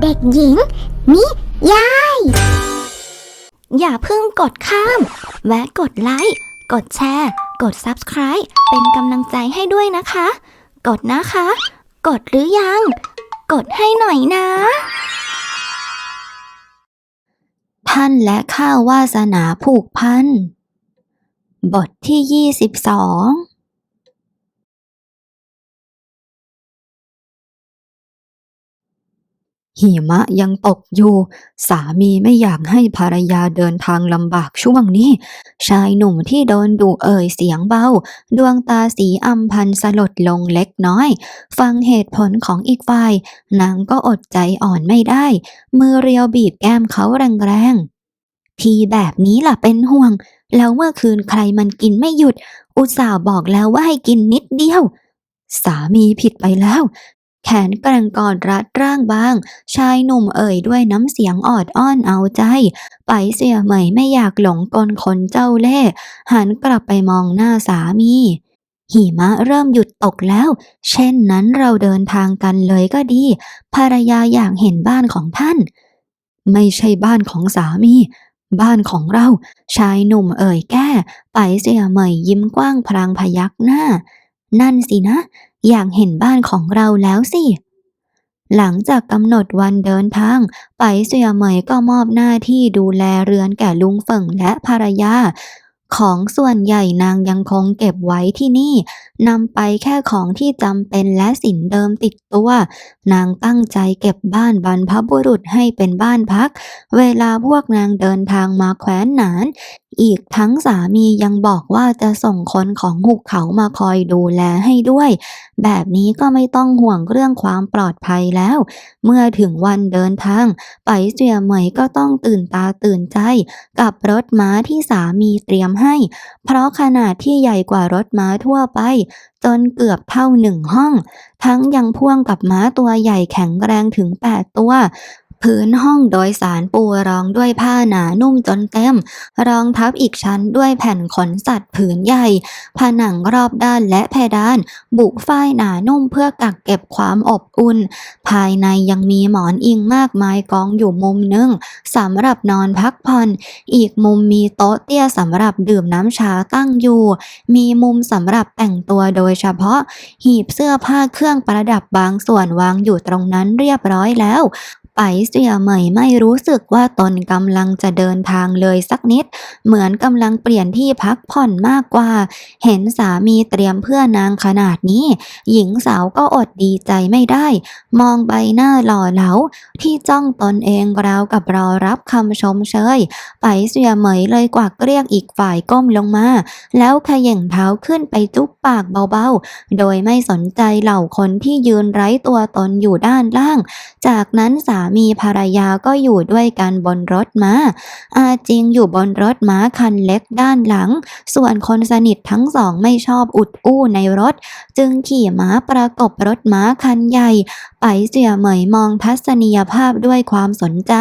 เด็กหญิง นิยาย อย่าเพิ่งกดข้าม แวะกดไลค์ กดแชร์ กด Subscribe เป็นกำลังใจให้ด้วยนะคะ กดนะคะ กดหรือยัง กดให้หน่อยนะ ท่านและข้าววาสนาผูกพัน บทที่ 22 หิมะยังตกอยู่ สามีไม่อยากให้ภรรยาเดินทางลำบากช่วงนี้ ชายหนุ่มที่โดนดุเอ่ยเสียงเบา ดวงตาสีอำพันสลดลงเล็กน้อย ฟังเหตุผลของอีกฝ่าย นางก็อดใจอ่อนไม่ได้ มือเรียวบีบแก้มเขาแรงๆ ทีแบบนี้ล่ะเป็นห่วง แล้วเมื่อคืนใครมันกินไม่หยุด อุตส่าห์บอกแล้วว่าให้กินนิดเดียวสามีผิดไปแล้ว แขนแกร่งกอดรัดร่างบาง ชายหนุ่มเอ่ยด้วยน้ำเสียงออดอ้อนเอาใจ ไปเสียเหมยไม่อยากหลงกลคนเจ้าเล่ห์หันกลับไปมองหน้าสามีหิมะเริ่มหยุดตกแล้ว เช่นนั้นเราเดินทางกันเลยก็ดี ภรรยาอยากเห็นบ้านของท่าน ไม่ใช่บ้านของสามี บ้านของเรา ชายหนุ่มเอ่ยแก้ ไปเสียเหมยยิ้มกว้างพลางพยักหน้า นั่นสินะ อยากเห็นบ้านของเราแล้วสิ หลังจากกำหนดวันเดินทาง ไปเสียเหมยก็มอบหน้าที่ดูแลเรือนแก่ลุงเฟิงและภรรยา ของส่วนใหญ่นางยังคงเก็บไว้ที่นี่นำไปแค่ของที่จำเป็นและสินเดิมติดตัว นางตั้งใจเก็บบ้านบรรพบุรุษให้เป็นบ้านพัก เวลาพวกนางเดินทางมาแคว้นหนาน อีกทั้งสามียังบอกว่าจะส่งคนของหุบเขามาคอยดูแลให้ด้วย แบบนี้ก็ไม่ต้องห่วงเรื่องความปลอดภัยแล้ว เมื่อถึงวันเดินทาง ไปเสียเหมยก็ต้องตื่นตาตื่นใจ กับรถม้าที่สามีเตรียมให้ เพราะขนาดที่ใหญ่กว่ารถม้าทั่วไป จนเกือบเท่าหนึ่งห้อง ทั้งยังพ่วงกับม้าตัวใหญ่แข็งแรงถึง 8 ตัว พื้นห้องโดยสารปูรองด้วยผ้าหนานุ่มจนเต็ม รองทับอีกชั้นด้วยแผ่นขนสัตว์ผืนใหญ่ ผนังรอบด้านและเพดาน บุฝ้ายหนานุ่มเพื่อกักเก็บความอบอุ่น ภายในยังมีหมอนอิงมากมายกองอยู่มุมหนึงสำหรับนอนพักผ่อน อีกมุมมีโต๊ะเตี้ยสำหรับดื่มน้ำชาตั้งอยู่ มีมุมสำหรับแต่งตัวโดยเฉพาะ หีบเสื้อผ้าเครื่องประดับบางส่วนวางอยู่ตรงนั้นเรียบร้อยแล้ว ไปเสียเหมยไม่รู้สึกว่าตนกำลังจะเดินทางเลยสักนิด เหมือนกำลังเปลี่ยนที่พักผ่อนมากกว่า เห็นสามีเตรียมเพื่อนางขนาดนี้ หญิงสาวก็อดดีใจไม่ได้ มองใบหน้าหล่อเหลาที่จ้องตนเองราวกับรอรับคำชมเชย ไปเสียเหมยเลยกวักเรียกอีกฝ่ายก้มลงมา แล้วขย่งเท้าขึ้นไปจุ๊บปากเบาๆ โดยไม่สนใจเหล่าคนที่ยืนไร้ตัวตนอยู่ด้านล่าง จากนั้นสามีภรรยาก็อยู่ด้วยกันบนรถม้า อาจริงอยู่บนรถม้าคันเล็กด้านหลัง ส่วนคนสนิททั้งสองไม่ชอบอุดอู้ในรถ จึงขี่ม้าประกบรถม้าคันใหญ่ ไปเสี่ยเหมยมองทัศนียภาพด้วยความสนใจ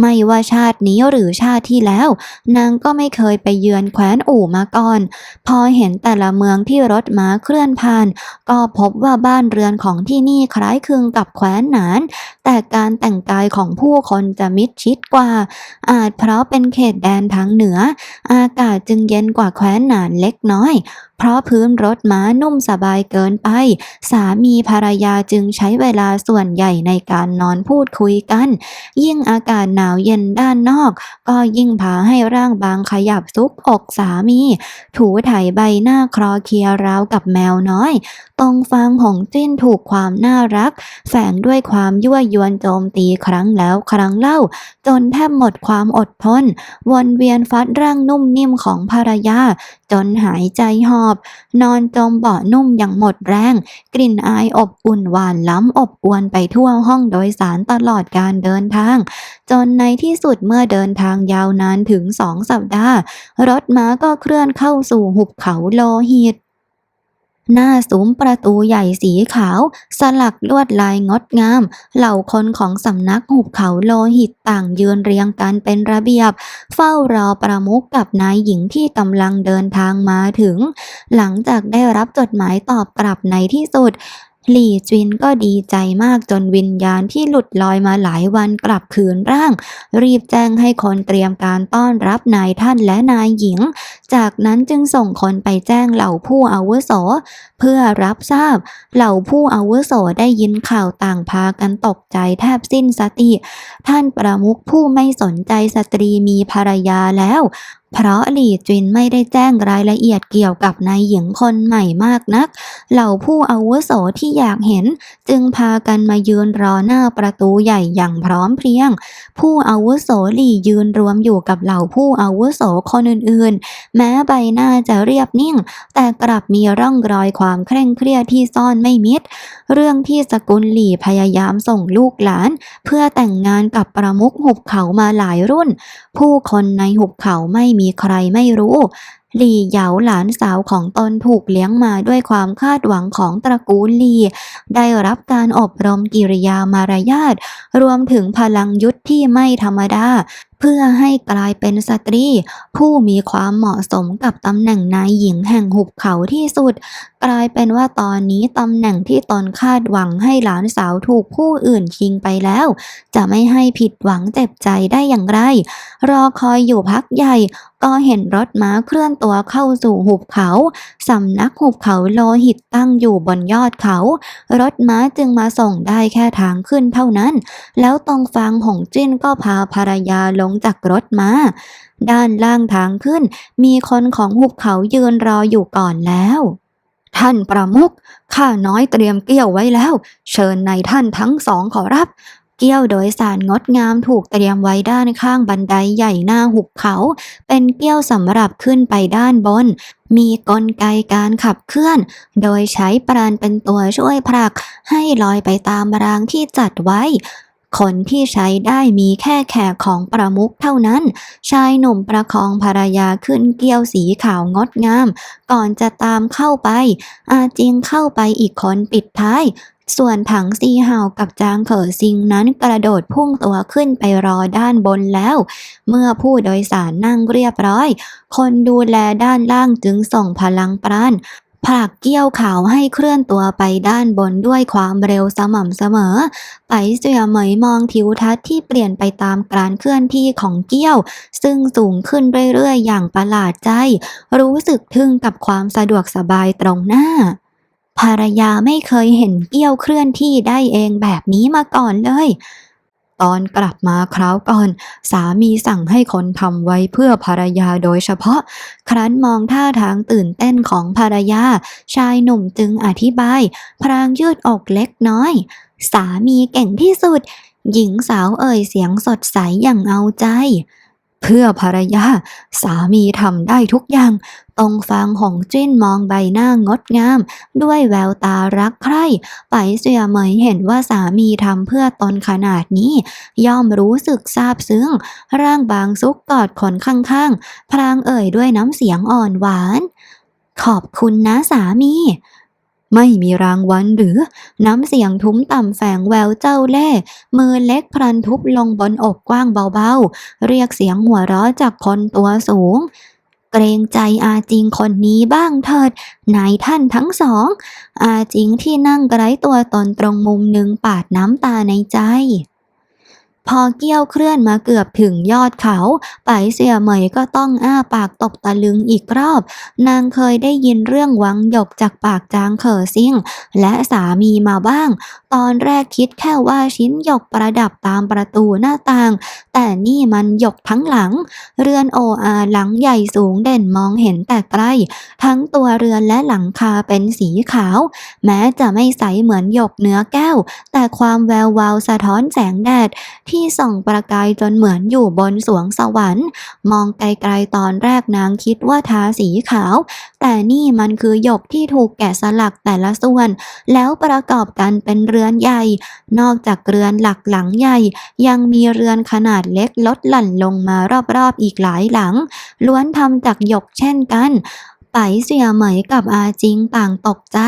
ไม่ว่าชาตินี้หรือชาติที่แล้ว นางก็ไม่เคยไปเยือนแคว้นอู่มาก่อน พอเห็นแต่ละเมืองที่รถม้าเคลื่อนผ่าน ก็พบว่าบ้านเรือนของที่นี่คล้ายคลึงกับแคว้นหนาน แต่การแต่งกายของผู้คนจะมิดชิดกว่า อาจเพราะเป็นเขตแดนทางเหนือ อากาศจึงเย็นกว่าแคว้นหนานเล็กน้อยเพราะพื้นรถม้านุ่มสบายเกินไป สามีภรรยาจึงใช้เวลาส่วนใหญ่ในการนอนพูดคุยกัน ยิ่งอากาศหนาวเย็นด้านนอก ก็ยิ่งพาให้ร่างบางขยับซุบอกสามี ถูไถใบหน้าคลอเคลียร์ราวกับแมวน้อย ตรงฟางของจิ้นถูกความน่ารัก แฝงด้วยความยั่วยวนโจมตีครั้งแล้วครั้งเล่า จนแทบหมดความอดทนวนเวียนฟัดร่างนุ่มนิ่มของภรรยา จนหายใจหอบนอนจมเบาะนุ่มอย่างหมดแรง กลิ่นอายอบอุ่นหวานล้ำอบอวนไปทั่วห้องโดยสารตลอดการเดินทาง จนในที่สุดเมื่อเดินทางยาวนานถึงสองสัปดาห์ รถม้าก็เคลื่อนเข้าสู่หุบเขาโลหิต หน้าซุ้มประตูใหญ่สีขาว สลักลวดลายงดงาม เหล่าคนของสำนักหุบเขาโลหิตต่างยืนเรียงกันเป็นระเบียบ เฝ้ารอประมุขกับนายหญิงที่กำลังเดินทางมาถึง หลังจากได้รับจดหมายตอบกลับในที่สุด หลี่จินก็ดีใจมากจนวิญญาณที่หลุดลอยมาหลายวันกลับคืนร่าง รีบแจ้งให้คนเตรียมการต้อนรับนายท่านและนายหญิง จากนั้นจึงส่งคนไปแจ้งเหล่าผู้อาวุโส เพื่อรับทราบ เหล่าผู้อาวุโสได้ยินข่าวต่างพากันตกใจแทบสิ้นสติ ท่านประมุขผู้ไม่สนใจสตรีมีภรรยาแล้ว เพราะหลี่จินไม่ได้แจ้งรายละเอียดเกี่ยวกับนายหญิงคนใหม่มากนัก เหล่าผู้อาวุโสที่อยากเห็น จึงพากันมายืนรอหน้าประตูใหญ่อย่างพร้อมเพรียง ผู้อาวุโสหลี่ยืนรวมอยู่กับเหล่าผู้อาวุโสคนอื่นๆ แม้ใบหน้าจะเรียบนิ่ง แต่กลับมีร่องรอยความเคร่งเครียดที่ซ่อนไม่มิด เรื่องที่สกุลหลี่พยายามส่งลูกหลาน เพื่อแต่งงานกับประมุขหุบเขามาหลายรุ่น ผู้คนในหุบเขาไม่มีใครไม่รู้ หลี่เหยาหลานสาวของตนถูกเลี้ยงมาด้วยความคาดหวังของตระกูลหลี่ ได้รับการอบรมกิริยามารยาทรวมถึงพลังยุทธที่ไม่ธรรมดาเพื่อให้กลายเป็นสตรี ผู้มีความเหมาะสมกับตำแหน่งนายหญิงแห่งหุบเขาที่สุด กลายเป็นว่าตอนนี้ตำแหน่งที่ตนคาดหวังให้หลานสาวถูกผู้อื่นชิงไปแล้ว จะไม่ให้ผิดหวังเจ็บใจได้อย่างไร รอคอยอยู่พักใหญ่ ก็เห็นรถม้าเคลื่อนตัวเข้าสู่หุบเขาสำนักหุบเขาโลหิตตั้งอยู่บนยอดเขา รถม้าจึงมาส่งได้แค่ทางขึ้นเท่านั้น แล้วตรงฟางหงจิ้นก็พาภรรยาลงงจากรถมา ด้านล่างทางขึ้น มีคนของหุบเขายืนรออยู่ก่อนแล้ว ท่านประมุขข้าน้อยเตรียมเกี้ยวไว้แล้ว เชิญนายท่านทั้งสองขอรับเกี้ยวโดยสารงดงามถูกเตรียมไว้ด้านข้างบันไดใหญ่หน้าหุบเขา เป็นเกี้ยวสำหรับขึ้นไปด้านบน มีกลไกการขับเคลื่อน โดยใช้ปราณเป็นตัวช่วยผลัก ให้ลอยไปตามรางที่จัดไว้ คนที่ใช้ได้มีแค่แขกของประมุขเท่านั้น ชายหนุ่มประคองภรรยาขึ้นเกี้ยวสีขาวงดงาม ก่อนจะตามเข้าไป อาจิงเข้าไปอีกคนปิดท้ายส่วนถังซีเห่ากับจางเขอซิงนั้นกระโดดพุ่งตัวขึ้นไปรอด้านบนแล้ว เมื่อผู้โดยสารนั่งเรียบร้อย คนดูแลด้านล่างจึงส่งพลังปราณ ผลักเกี้ยวขาวให้เคลื่อนตัวไปด้านบนด้วยความเร็วสม่ำเสมอ ไปเสียเหมยมองทิวทัศน์ที่เปลี่ยนไปตามการเคลื่อนที่ของเกี้ยว ซึ่งสูงขึ้นเรื่อยๆ อย่างประหลาดใจ รู้สึกทึ่งกับความสะดวกสบายตรงหน้า ภรรยาไม่เคยเห็นเกี้ยวเคลื่อนที่ได้เองแบบนี้มาก่อนเลย ตอนกลับมาคราวก่อน สามีสั่งให้คนทำไว้เพื่อภรรยาโดยเฉพาะ ครั้นมองท่าทางตื่นเต้นของภรรยา ชายหนุ่มจึงอธิบาย พรางยืดอกเล็กน้อย สามีเก่งที่สุด หญิงสาวเอ่ยเสียงสดใสอย่างเอาใจ เพื่อภรรยา สามีทำได้ทุกอย่าง ตรงฟางหงจิ้นมองใบหน้างดงาม ด้วยแววตารักใคร่ไปเสียเหมยเห็นว่าสามีทำเพื่อตนขนาดนี้ ย่อมรู้สึกซาบซึ้ง ร่างบางซุกกอดคนข้างๆ พลางเอ่ยด้วยน้ำเสียงอ่อนหวาน ขอบคุณนะสามี ไม่มีรางวัลหรือ น้ำเสียงทุ้มต่ำแฝงแววเจ้าเล่มือเล็กพลันทุบลงบนอกกว้างเบาๆ เรียกเสียงหัวเราะจากคนตัวสูงเกรงใจอาจิงคนนี้บ้างเถิดนายท่านทั้งสอง อาจิงที่นั่งไร้ตัวตนตรงมุมหนึ่งปาดน้ำตาในใจ พอเกี้ยวเคลื่อนมาเกือบถึงยอดเขาไปเสี่ยเหมยก็ต้องอ้าปากตกตะลึงอีกรอบ นางเคยได้ยินเรื่องวังหยกจากปากจางเขอซิ่ง และสามีมาบ้าง ตอนแรกคิดแค่ว่าชิ้นหยกประดับตามประตูหน้าต่าง แต่นี่มันหยกทั้งหลัง เรือนโออาหลังใหญ่สูงเด่นมองเห็นแต่ใกล ทั้งตัวเรือนและหลังคาเป็นสีขาว แม้จะไม่ใสเหมือนหยกเนื้อแก้ว แต่ความแวววาวสะท้อนแสงแดดทที่ส่องประกายจนเหมือนอยู่บนสวงสวรรค์ มองไกลๆตอนแรกนางคิดว่าทาสีขาว แต่นี่มันคือหยกที่ถูกแกะสลักแต่ละส่วน แล้วประกอบกันเป็นเรือนใหญ่ นอกจากเรือนหลักหลังใหญ่ ยังมีเรือนขนาดเล็กลดหลั่นลงมารอบๆอีกหลายหลัง ล้วนทำจากหยกเช่นกัน ไปเสียเหมยกับอาจิงต่างตกใจ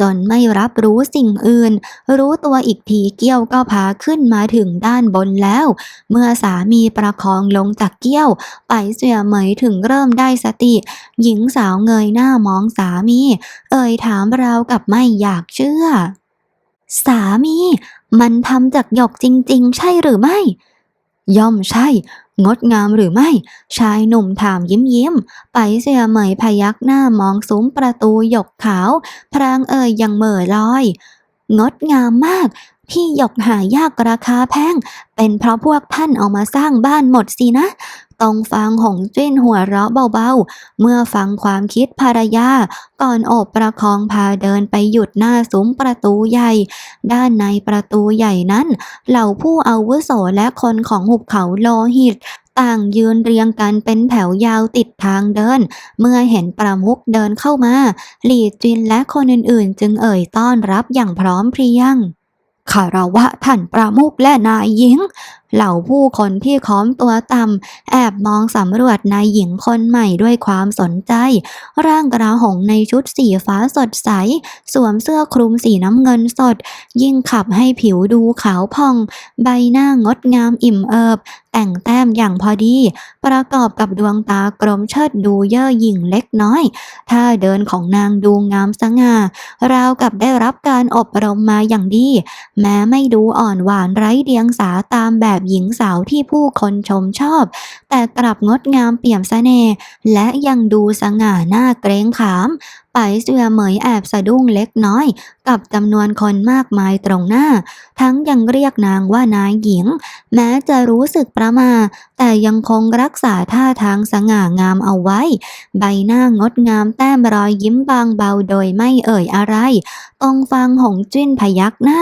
จนไม่รับรู้สิ่งอื่น รู้ตัวอีกทีเกี้ยวก็พาขึ้นมาถึงด้านบนแล้ว เมื่อสามีประคองลงจากเกี้ยว ไปเสียเหมถึงเริ่มได้สติ หญิงสาวเงยหน้ามองสามี เอ่ยถามราวกับไม่อยากเชื่อ สามี มันทำจากหยกจริง ๆ ใช่หรือไม่ ย่อมใช่ งดงามหรือไม่ ชายหนุ่มถามยิ้มยิ้มๆไปเสียเหมยพยักหน้ามองซุ้มประตูหยกขาว พรางเอ่ยยังเหม่อลอย งดงามมากที่หยกหายากราคาแพง เป็นเพราะพวกท่านเอามาสร้างบ้านหมดสินะตรงฟังหงจิ้นหัวเราะเบาๆ เมื่อฟังความคิดภรรยา ก่อนโอบประคองพาเดินไปหยุดหน้าซุ้มประตูใหญ่ ด้านในประตูใหญ่นั้น เหล่าผู้อาวุโสและคนของหุบเขาโลหิต ต่างยืนเรียงกันเป็นแถวยาวติดทางเดิน เมื่อเห็นประมุกเดินเข้ามา หลีจินและคนอื่นๆ จึงเอ่ยต้อนรับอย่างพร้อมเพรียงคารวะท่านประมุกและนายหญิง เหล่าผู้คนที่ค้อมตัวต่ำแอบมองสำรวจนายหญิงคนใหม่ด้วยความสนใจ ร่างกระหงในชุดสีฟ้าสดใส สวมเสื้อคลุมสีน้ำเงินสด ยิ่งขับให้ผิวดูขาวพอง ใบหน้างดงามอิ่มเอิบ แต่งแต้มอย่างพอดี ประกอบกับดวงตากลมเชิดดูเย่อหยิ่งเล็กน้อยท่าเดินของนางดูงามสง่าราวกับได้รับการอบรมมาอย่างดี แม้ไม่ดูอ่อนหวานไร้เดียงสาตามแบบหญิงสาวที่ผู้คนชมชอบ แต่กลับงดงามเปี่ยมเสน่ห์และยังดูสง่าหน้าเกรงขาม ไปเสือเหมยแอบสะดุ้งเล็กน้อย กับจำนวนคนมากมายตรงหน้า ทั้งยังเรียกนางว่านายหญิง แม้จะรู้สึกประมา แต่ยังคงรักษาท่าทางสง่างามเอาไว้ ใบหน้างดงามแต้มรอยยิ้มบางเบาโดยไม่เอ่ยอะไรตรงฟังหงจิ้นพยักหน้า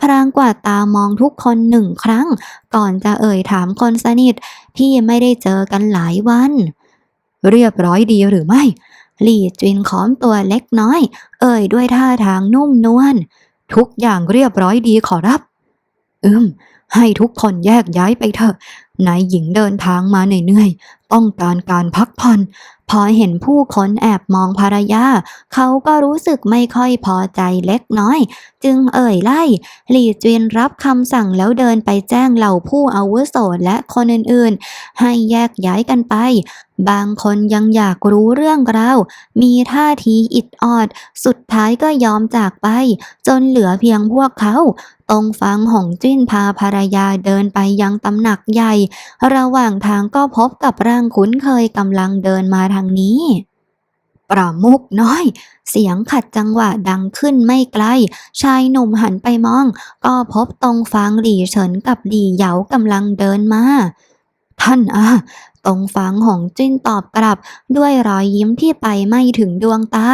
พรางกวาดตามองทุกคนหนึ่งครั้ง ก่อนจะเอ่ยถามคนสนิทที่ไม่ได้เจอกันหลายวัน เรียบร้อยดีหรือไม่ หลี่จินขอมตัวเล็กน้อย เอ่ยด้วยท่าทางนุ่มนวลทุกอย่างเรียบร้อยดีขอรับ อืม ให้ทุกคนแยกย้ายไปเถอะนายหญิงเดินทางมาเหนื่อยๆต้องการการพักผ่อน พอเห็นผู้คนแอบมองภรรยา เขาก็รู้สึกไม่ค่อยพอใจเล็กน้อย จึงเอ่ยไล่ หลี่จีนรับคำสั่งแล้วเดินไปแจ้งเหล่าผู้อาวุโสและคนอื่นๆ ให้แยกย้ายกันไป บางคนยังอยากรู้เรื่องราวมีท่าทีอิดออด สุดท้ายก็ยอมจากไป จนเหลือเพียงพวกเขาตรงฟังหงจิ้นพาภรรยาเดินไปยังตำหนักใหญ่ ระหว่างทางก็พบกับร่างคุ้นเคยกำลังเดินมาทางนี้ ประมุกน้อย เสียงขัดจังหวะดังขึ้นไม่ไกล ชายหนุ่มหันไปมอง ก็พบตรงฟางหลี่เฉินกับหลี่เหยากำลังเดินมา ท่านอาตรงฟางหงจิ้นตอบกลับ ด้วยรอยยิ้มที่ไปไม่ถึงดวงตา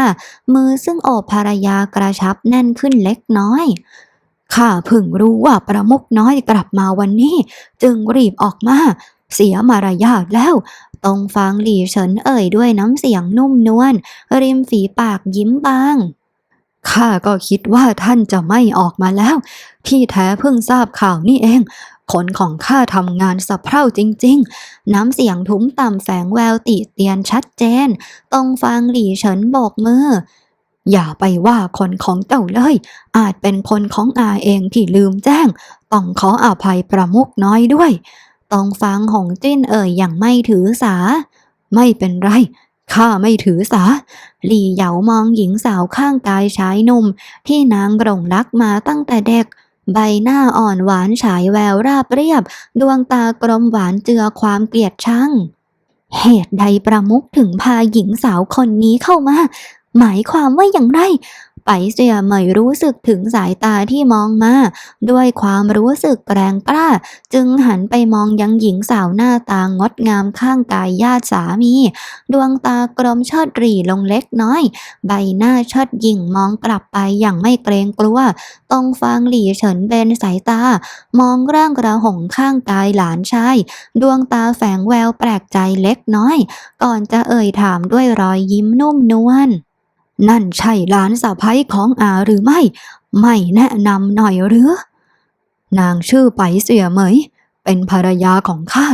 มือซึ่งโอบภรรยากระชับแน่นขึ้นเล็กน้อยข้าเพิ่งรู้ว่าประมุกน้อยกลับมาวันนี้ จึงรีบออกมา เสียมารยาทแล้วตรงฟังหลี่เฉินเอ่ยด้วยน้ำเสียงนุ่มนวลริมฝีปากยิ้มบางข้าก็คิดว่าท่านจะไม่ออกมาแล้ว ที่แท้เพิ่งทราบข่าวนี่เองคนของข้าทำงานสะเพร่าจริง ๆ น้ำเสียงทุ้มต่ำแฝงแววติเตียนชัดเจน ตรงฟังหลี่เฉินโบกมือ อย่าไปว่าคนของเจ้าเลย อาจเป็นคนของอาเองที่ลืมแจ้ง ต้องขออภัยประมุกน้อยด้วย ต้องฟังหงจิ้นเอ่ยอย่างไม่ถือสา ไม่เป็นไรข้าไม่ถือสา หลี่เหยามองหญิงสาวข้างกายชายหนุ่ม ที่นางหลงรักมาตั้งแต่เด็ก ใบหน้าอ่อนหวานฉายแววราบเรียบ ดวงตากลมหวานเจือความเกลียดชัง เหตุใดประมุขถึงพาหญิงสาวคนนี้เข้ามา หมายความว่าอย่างไร ไปเสียไม่รู้สึกถึงสายตาที่มองมา ด้วยความรู้สึกแรงกล้า จึงหันไปมองยังหญิงสาวหน้าตางดงามข้างกายญาติสามี ดวงตากลมเชิดรีลงเล็กน้อย ใบหน้าเชิดหยิ่งมองกลับไปอย่างไม่เกรงกลัวตรงฟางหลี่เฉินเบนสายตา มองร่างกระหงข้างกายหลานชายดวงตาแฝงแววแปลกใจเล็กน้อย ก่อนจะเอ่ยถามด้วยรอยยิ้มนุ่มนวล นั่นใช่หลานสะพ้ยของอาหรือไม่ ไม่แนะนำหน่อยหรือ นางชื่อไปเสียเหมย เป็นภรรยาของข้า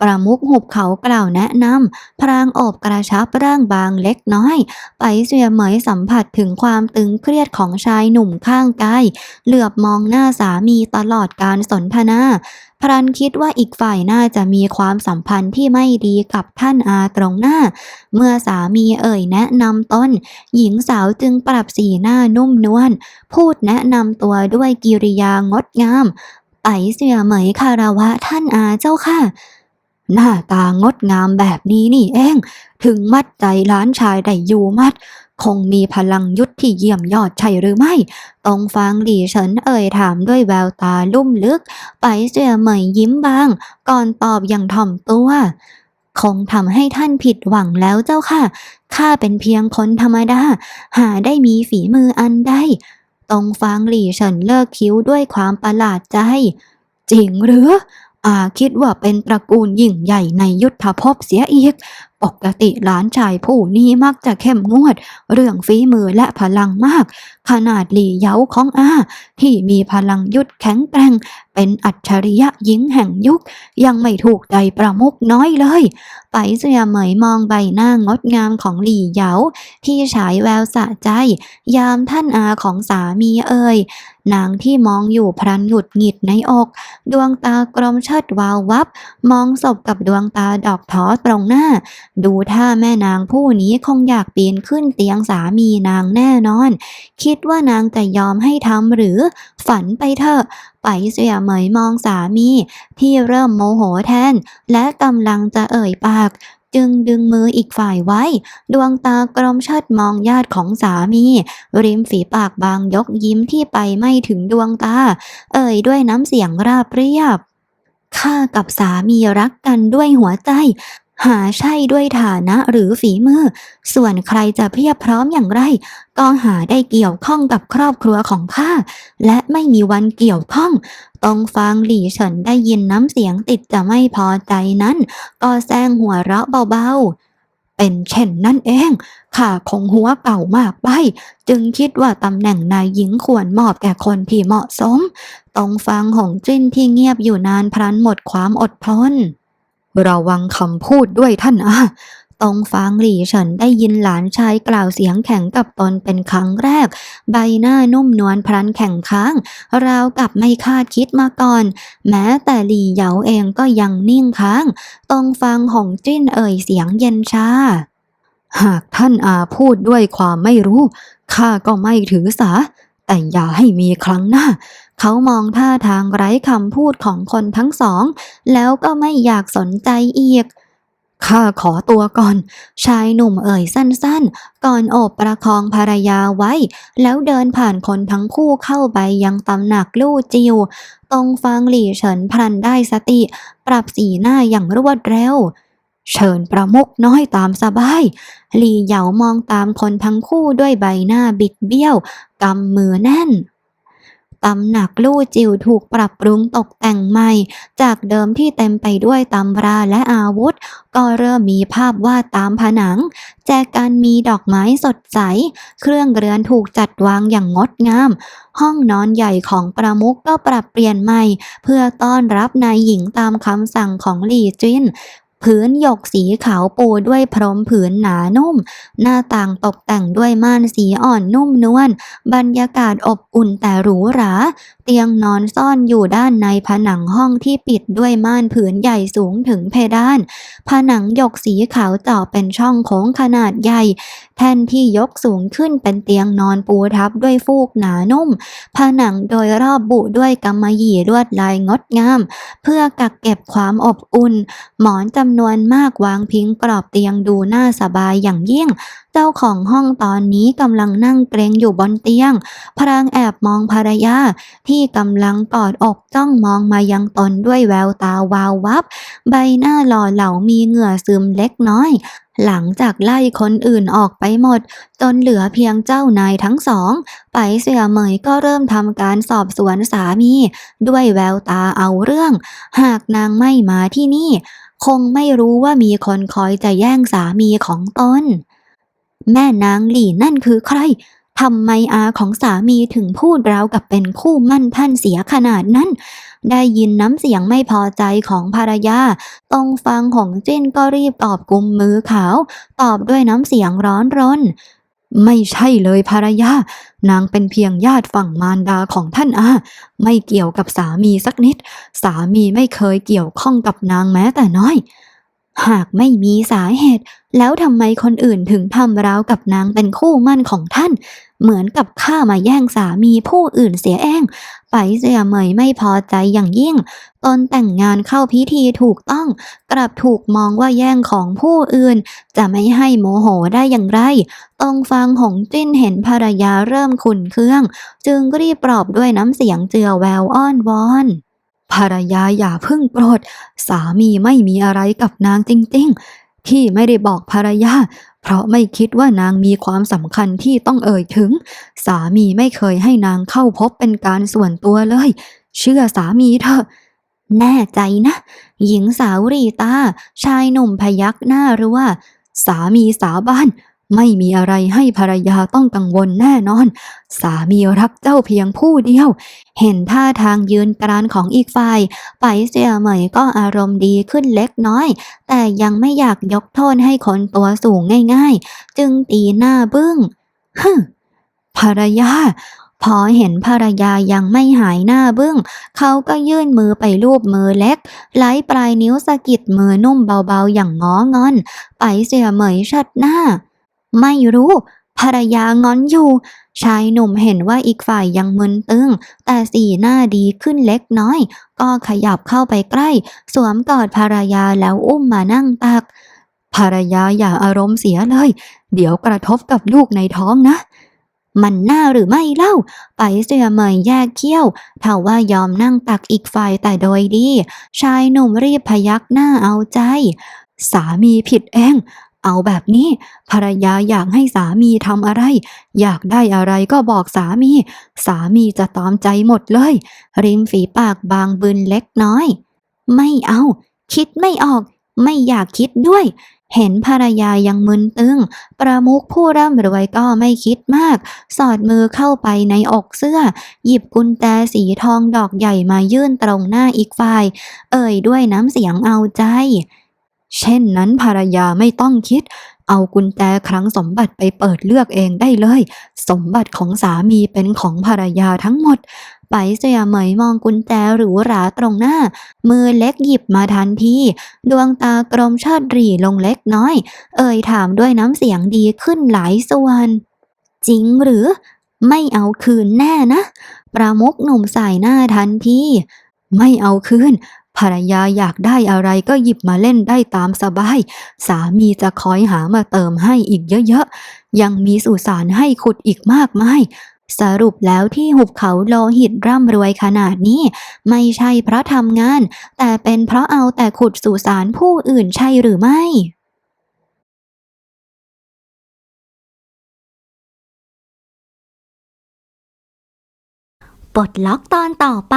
ประมุขหุบเขากล่าวแนะนำพรางอบกระชับร่างบางเล็กน้อย ไปเสียเหมยสัมผัสถึงความตึงเครียดของชายหนุ่มข้างกายเหลือบมองหน้าสามีตลอดการสนทนาพรันคิดว่าอีกฝ่ายน่าจะมีความสัมพันธ์ที่ไม่ดีกับท่านอาตรงหน้า เมื่อสามีเอ่ยแนะนำตนหญิงสาวจึงปรับสีหน้านุ่มนวลพูดแนะนำตัวด้วยกิริยางดงาม ไปเสียเหมยคารวะท่านอาเจ้าค่ะ หน้าตางดงามแบบนี้นี่เอง ถึงมัดใจล้านชายได้อยู่มัด คงมีพลังยุทธที่เยี่ยมยอดใช่หรือไม่ตรงฟังหลี่เฉินเอ่ยถามด้วยแววตาลุ่มลึก ไปเสียเหมยยิ้มบาง ก่อนตอบอย่างถ่อมตัวคงทำให้ท่านผิดหวังแล้วเจ้าค่ะ ข้าเป็นเพียงคนธรรมดา หาได้มีฝีมืออันใด ตรงฟางหลี่เฉินเลิกคิ้วด้วยความประหลาดใจ จริงหรืออาคิดว่าเป็นตระกูลยิ่งใหญ่ในยุทธภพเสียอีก ปกติหลานชายผู้นี้มักจะเข้มงวด เรื่องฝีมือและพลังมาก ขนาดหลี่เย้าของอา ที่มีพลังยุทธแข็งแกร่ง เป็นอัจฉริยะหญิงแห่งยุค ยังไม่ถูกใจประมุกน้อยเลย ไปเสียเหมยมองใบหน้างดงามของหลี่เยาที่ฉายแววสะใจ ยามท่านอาของสามีเอ่ยนางที่มองอยู่พรันหงุดหงิดในอก ดวงตากลมเชิดวาววับ มองศพกับดวงตาดอกท้อตรงหน้าดูท่าแม่นางผู้นี้คงอยากปีนขึ้นเตียงสามีนางแน่นอน คิดว่านางจะยอมให้ทำหรือฝันไปเถอะไปเสียเหมยมองสามีที่เริ่มโมโหแทน และกำลังจะเอ่ยปาก จึงดึงมืออีกฝ่ายไว้ ดวงตากลมเชิดมองญาติของสามี ริมฝีปากบางยกยิ้มที่ไปไม่ถึงดวงตา เอ่ยด้วยน้ำเสียงราบเรียบข้ากับสามีรักกันด้วยหัวใจ หาใช่ด้วยฐานะหรือฝีมือ ส่วนใครจะเพียบพร้อมอย่างไร ก็หาได้เกี่ยวข้องกับครอบครัวของข้าและไม่มีวันเกี่ยวข้องตรงฟังหลี่เฉินได้ยินน้ำเสียงติดจะไม่พอใจนั้น ก็แซงหัวเราะเบาๆ เป็นเช่นนั่นเองข้าคงหัวเก่ามากไป จึงคิดว่าตำแหน่งนายหญิงควรมอบแก่คนที่เหมาะสมตรงฟังหงจิ้นที่เงียบอยู่นานพลันหมดความอดทน ระวังคำพูดด้วยท่านอาตรงฟางหลี่เฉินได้ยินหลานชายกล่าวเสียงแข็งกับตนเป็นครั้งแรก ใบหน้านุ่มนวลพลันแข็งค้าง ราวกับไม่คาดคิดมาก่อน แม้แต่หลี่เหยาเองก็ยังนิ่งค้างตรงฟังหงจิ้นเอ่ยเสียงเย็นชาหากท่านอาพูดด้วยความไม่รู้ข้าก็ไม่ถือสา แต่อย่าให้มีครั้งหน้า เขามองท่าทางไร้คำพูดของคนทั้งสอง แล้วก็ไม่อยากสนใจอีกข้าขอตัวก่อน ชายหนุ่มเอ่ยสั้นๆ ก่อนโอบประคองภรรยาไว้ แล้วเดินผ่านคนทั้งคู่เข้าไปยังตำหนักลู่จิว ตรงฟังหลี่เฉินพลันได้สติ ปรับสีหน้าอย่างรวดเร็ว เชิญประมุกน้อยตามสบาย หลี่เหยามองตามคนทั้งคู่ด้วยใบหน้าบิดเบี้ยว กำมือแน่นตำหนักลู่จิวถูกปรับปรุงตกแต่งใหม่ จากเดิมที่เต็มไปด้วยตำราและอาวุธ ก็เริ่มมีภาพวาดตามผนัง แจกันมีดอกไม้สดใส เครื่องเรือนถูกจัดวางอย่างงดงาม ห้องนอนใหญ่ของประมุขก็ปรับเปลี่ยนใหม่ เพื่อต้อนรับนายหญิงตามคำสั่งของหลี่จิน พื้นหยกสีขาวปูด้วยพรมผืนหนานุ่ม หน้าต่างตกแต่งด้วยม่านสีอ่อนนุ่มนวลบรรยากาศอบอุ่นแต่หรูหรา เตียงนอนซ่อนอยู่ด้านในผนังห้องที่ปิดด้วยม่านผืนใหญ่สูงถึงเพดาน ผนังหยกสีขาวเจาะเป็นช่องโค้งขนาดใหญ่ แท่นที่ยกสูงขึ้นเป็นเตียงนอนปูทับด้วยฟูกหนานุ่ม ผนังโดยรอบบุด้วยกำมะหยี่ลวดลายงดงาม เพื่อกักเก็บความอบอุ่น หมอนจำนวนมากวางพิงกรอบเตียงดูน่าสบายอย่างยิ่ง เจ้าของห้องตอนนี้กำลังนั่งเกรงอยู่บนเตียง พรางแอบมองภรรยาที่กำลังกอดอกจ้องมองมายังตนด้วยแววตาวาววับ ใบหน้าหล่อเหลามีเหงื่อซึมเล็กน้อยหลังจากไล่คนอื่นออกไปหมด จนเหลือเพียงเจ้านายทั้งสอง ไปเสี่ยเหมยก็เริ่มทำการสอบสวนสามี ด้วยแววตาเอาเรื่อง หากนางไม่มาที่นี่ คงไม่รู้ว่ามีคนคอยจะแย่งสามีของตน แม่นางหลี่นั่นคือใครทำไมอาของสามีถึงพูดราวกับเป็นคู่มั่นท่านเสียขนาดนั้น ได้ยินน้ำเสียงไม่พอใจของภรรยา ตรงฟังของจิ้นก็รีบตอบกุมมือขาว ตอบด้วยน้ำเสียงร้อนรน ไม่ใช่เลยภรรยา นางเป็นเพียงญาติฝั่งมารดาของท่านอาไม่เกี่ยวกับสามีสักนิด สามีไม่เคยเกี่ยวข้องกับนางแม้แต่น้อย หากไม่มีสาเหตุ แล้วทำไมคนอื่นถึงทำร้าวกับนางเป็นคู่มั่นของท่าน เหมือนกับข้ามาแย่งสามีผู้อื่นเสียเอง ไปเสียเหมยไม่พอใจอย่างยิ่งตอนแต่งงานเข้าพิธีถูกต้อง กลับถูกมองว่าแย่งของผู้อื่น จะไม่ให้โมโหได้อย่างไรตองฟังหงจิ้นเห็นภรรยาเริ่มขุนเคือง จึงรีบปลอบด้วยน้ำเสียงเจือแววอ้อนวอน ภรรยาอย่าเพิ่งโกรธสามีไม่มีอะไรกับนางจริงๆ ที่ไม่ได้บอกภรรยา เพราะไม่คิดว่านางมีความสำคัญที่ต้องเอ่ยถึง สามีไม่เคยให้นางเข้าพบเป็นการส่วนตัวเลย เชื่อสามีเถอะแน่ใจนะ หญิงสาวรีตา ชายหนุ่มพยักหน้ารัวสามีสาบาน ไม่มีอะไรให้ภรรยาต้องกังวลแน่นอน สามีรักเจ้าเพียงผู้เดียว เห็นท่าทางยืนกรานของอีกฝ่าย ไปเสียเหมยก็อารมณ์ดีขึ้นเล็กน้อย แต่ยังไม่อยากยกโทษให้คนตัวสูงง่ายๆ จึงตีหน้าบึ้งฮึภรรยาพอเห็นภรรยายังไม่หายหน้าบึ้ง เขาก็ยื่นมือไปลูบมือเล็กไล้ปลายนิ้วสะกิดมือนุ่มเบาๆอย่างง้องอน ไปเสียเหมยชัดหน้า ไม่รู้ ภรรยางอนอยู่ ชายหนุ่มเห็นว่าอีกฝ่ายยังมึนตึง แต่สีหน้าดีขึ้นเล็กน้อย ก็ขยับเข้าไปใกล้ สวมกอดภรรยาแล้วอุ้มมานั่งตัก ภรรยาอย่าอารมณ์เสียเลย เดี๋ยวกระทบกับลูกในท้องนะมันน่าหรือไม่เล่า ไปเสียเมยแยกเขี้ยวเท่าว่ายอมนั่งตักอีกฝ่ายแต่โดยดี ชายหนุ่มรีบพยักหน้าเอาใจ สามีผิดเอง เอาแบบนี้ภรรยาอยากให้สามีทำอะไร อยากได้อะไรก็บอกสามี สามีจะตามใจหมดเลย ริมฝีปากบางบึนเล็กน้อย ไม่เอา คิดไม่ออก ไม่อยากคิดด้วย เห็นภรรยายังมึนตึง ประมุขผู้ร่ำรวยก็ไม่คิดมาก สอดมือเข้าไปในอกเสื้อ หยิบกุญแจสีทองดอกใหญ่มายื่นตรงหน้าอีกฝ่าย เอ่ยด้วยน้ำเสียงเอาใจ เช่นนั้นภรรยาไม่ต้องคิด เอากุญแจครั้งสมบัติไปเปิดเลือกเองได้เลย สมบัติของสามีเป็นของภรรยาทั้งหมด ไปเสียเหมยมองกุญแจหรูหราตรงหน้า มือเล็กหยิบมาทันที ดวงตากรมชาดรีลงเล็กน้อย เอ่ยถามด้วยน้ำเสียงดีขึ้นหลายส่วน จริงหรือ ไม่เอาคืนแน่นะ ประมุกหนุ่มสายหน้าทันทีไม่เอาคืน ภรรยาอยากได้อะไรก็หยิบมาเล่นได้ตามสบาย สามีจะคอยหามาเติมให้อีกเยอะๆ ยังมีสุสานให้ขุดอีกมากมายสรุปแล้วที่หุบเขาโลหิตร่ำรวยขนาดนี้ ไม่ใช่เพราะทำงาน แต่เป็นเพราะเอาแต่ขุดสุสานผู้อื่นใช่หรือไม่ปลดล็อกตอนต่อไป